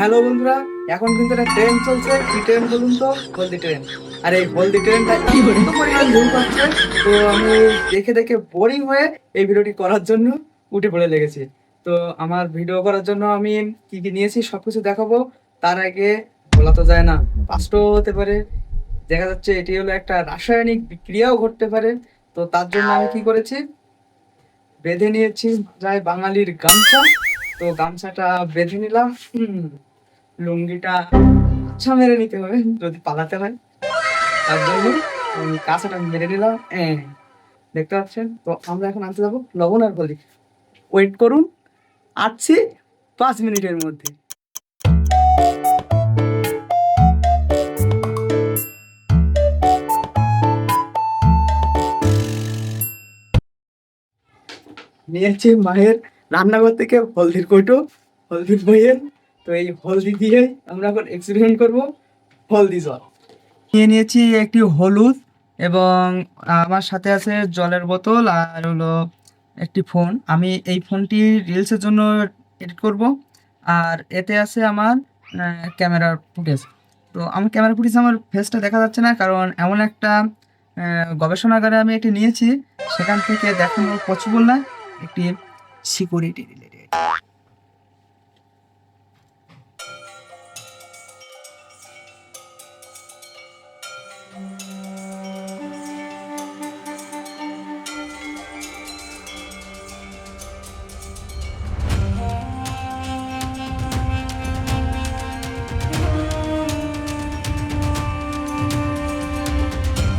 Hello বন্ধুরা এখন কিন্তু একটা ট্রেন চলছে। কি ট্রেন বলুন তো? হলদি ট্রেন আর এই হলদি ট্রেনটা এত পরিমাণ ভিউ পাচ্ছে তো আমি দেখে দেখে বোরিং হয়ে এই ভিডিওটি করার জন্য উঠে পড়ে লেগেছি। তো আমার ভিডিও করার জন্য আমি কি কি নিয়েছি সবকিছু দেখাবো। তার আগে বলা তো যায় না পাস্টও হতে পারে। দেখা যাচ্ছে এটি হলো একটা রাসায়নিক বিক্রিয়াও ঘটতে পারে। তো তার জন্য আমি কি করেছি? বেঁধে নিয়েছি প্রায় বাঙালির গামছা। তো গামছাটা বেঁধে নিলাম। লুঙ্গিটা আচ্ছা মেরে নিতে হবে, যদি পালাতে হয়। তার জন্য আমি কাঁচাটা মেরে নিলাম। দেখতে পাচ্ছেন? তো আমরা এখন আনতে যাব লবণ আর হলদি ওয়েট করুন আসছি পাঁচ মিনিটের মধ্যে। নিয়েছি মায়ের রান্নাঘর থেকে হলদির কৌটো হলদির বইয়ের তো এই হলদি দিয়ে আমরা এখন এক্সপেরিমেন্ট করব হলদি জল। নিয়ে নিয়েছি একটি হলুদ এবং আমার সাথে আছে জলের বোতল আর হলো একটি ফোন। আমি এই ফোনটি রিলসের জন্য এডিট করব। আর এতে আছে আমার ক্যামেরার ফুটেজ তো আমার ক্যামেরা ফুটেজ আমার ফেসটা দেখা যাচ্ছে না কারণ এমন একটা গবেষণাগারে আমি এটি নিয়েছি। সেখান থেকে দেখানো পসিবল না, একটি সিকিউরিটি রিলেটেড